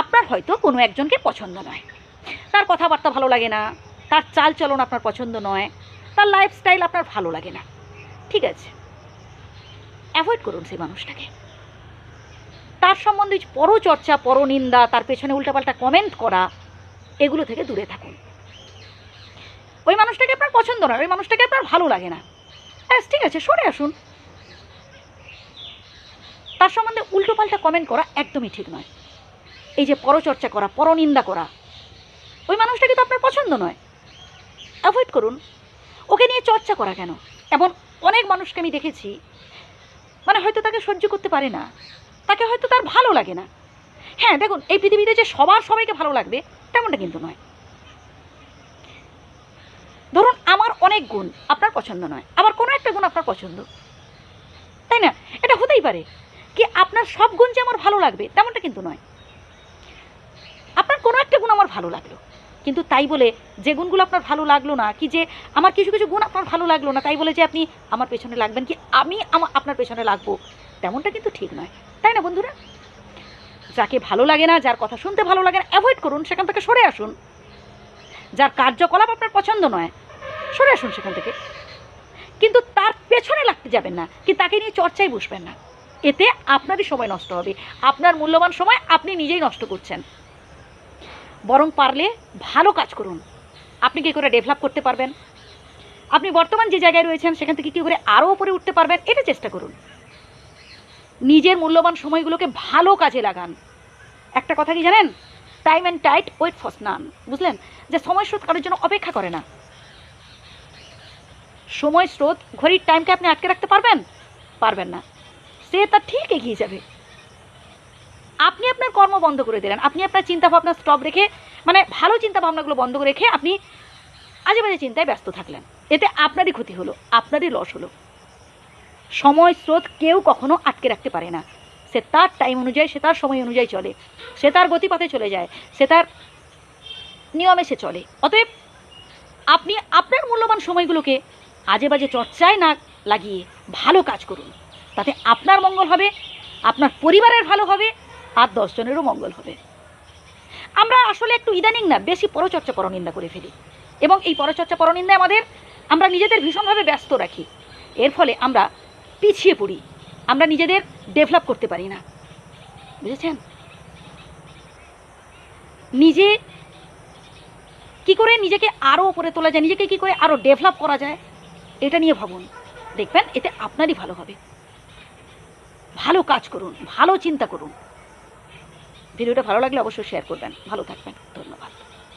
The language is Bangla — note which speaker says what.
Speaker 1: আপনার হয়তো কোনো একজনকে পছন্দ নয়। তার কথাবার্তা ভালো লাগে না, তার চাল চলন আপনার পছন্দ নয়, তার লাইফস্টাইল আপনার ভালো লাগে না। ঠিক আছে অ্যাভয়েড করুন সেই মানুষটাকে। তার সম্বন্ধে পরচর্চা, পরনিন্দা, তার পেছনে উল্টাপাল্টা কমেন্ট করা, এগুলো থেকে দূরে থাকুন। ওই মানুষটাকে আপনার পছন্দ নয়, ওই মানুষটাকে আপনার ভালো লাগে না। ব্যাস, ঠিক আছে, সরে আসুন। তার সম্বন্ধে উল্টোপাল্টা কমেন্ট করা একদমই ঠিক নয়। এই যে পরচর্চা করা, পরনিন্দা করা, ওই মানুষটাকে তো আপনার পছন্দ নয়? অ্যাভয়েড করুন। ওকে নিয়ে চর্চা করা কেন? এমন অনেক মানুষকে আমি দেখেছি মানে হয়তো তাকে সহ্য করতে পারে না, তাকে হয়তো তার ভালো লাগে না। হ্যাঁ দেখুন, এই পৃথিবীতে যে সবার সবাইকে ভালো লাগবে, তেমনটা কিন্তু নয়। ধরুন, আমার অনেক গুণ আপনার পছন্দ নয়, আবার কোনো একটা গুণ আপনার পছন্দ। তাই না? এটা হতেই পারে। কি আপনার সব গুণ যে আমার ভালো লাগবে, তেমনটা কিন্তু নয়। কোনো একটা গুণ আমার ভালো লাগল। কিন্তু তাই বলে যে গুণগুলো আপনার ভালো লাগল না, কি যে আমার কিছু কিছু গুণ আপনার ভালো লাগল না, তাই বলে যে আপনি আমার পেছনে লাগবেন কি আমি আমার আপনার পেছনে লাগবো, তেমনটা কিন্তু ঠিক নয়। তাই না বন্ধুরা? যাকে ভালো লাগে না, যার কথা শুনতে ভালো লাগে না অ্যাভয়েড করুন, সেখান থেকে সরে আসুন। যার কার্যকলাপ আপনার পছন্দ নয়, সরে আসুন সেখান থেকে। কিন্তু তার পেছনে লাগতে যাবেন না, কি তাকে নিয়ে চর্চায় বসবেন না। এতে আপনারই সময় নষ্ট হবে, আপনার মূল্যবান সময় আপনি নিজেই নষ্ট করছেন। বরং পারলে ভালো কাজ করুন। আপনি কী করে ডেভেলপ করতে পারবেন? আপনি বর্তমান যে জায়গায় রয়েছেন, সেখান থেকে কী করে আরও উপরে উঠতে পারবেন, এটা চেষ্টা করুন। নিজের মূল্যবান সময়গুলোকে ভালো কাজে লাগান। একটা কথা কি জানেন? Time and tide wait for স্নান, বুঝলেন? যে সময় স্রোত কারোর জন্য অপেক্ষা করে না। সময় স্রোত, ঘড়ির টাইমকে আপনি আটকে রাখতে পারবেন? পারবেন না। সে তার ঠিক এগিয়ে যাবে। আপনি আপনার কর্ম বন্ধ করে দিলেন। আপনি আপনার চিন্তা ভাবনা স্টপ রেখে মানে ভালো চিন্তা ভাবনাগুলো বন্ধ করে রেখে আপনি আজে বাজে চিন্তায় ব্যস্ত থাকলেন। এতে আপনারই ক্ষতি হলো, আপনারই লস হলো। সময় স্রোত কেউ কখনো আটকে রাখতে পারে না। সে তার টাইম অনুযায়ী, সে তার সময় অনুযায়ী চলে। সে তার গতিপথে চলে যায়। সে তার নিয়মে সে চলে। অতএব আপনি আপনার মূল্যবান সময়গুলোকে আজে বাজে চর্চায় না লাগিয়ে ভালো কাজ করুন। তাতে আপনার মঙ্গল হবে, আপনার পরিবারের ভালো হবে আর দশজনেরও মঙ্গল হবে। আমরা আসলে একটু ইদানিং না, বেশি পরচর্চা পরনিন্দা করে ফেলি। এবং এই পরচর্চা পরনিন্দা আমাদের আমরা নিজেদের ভীষণভাবে ব্যস্ত রাখি। এর ফলে আমরা পিছিয়ে পড়ি। আমরা নিজেদের ডেভেলপ করতে পারি না। বুঝেছেন? নিজে কি করে নিজেকে আরও উপরে তোলা যায়, নিজেকে কি করে আরও ডেভেলপ করা যায়, এটা নিয়ে ভাবুন। দেখবেন, এতে আপনারই ভালো হবে। ভালো কাজ করুন, ভালো চিন্তা করুন। ভিডিওটা ভালো লাগলে অবশ্যই শেয়ার করবেন। ভালো থাকবেন। ধন্যবাদ।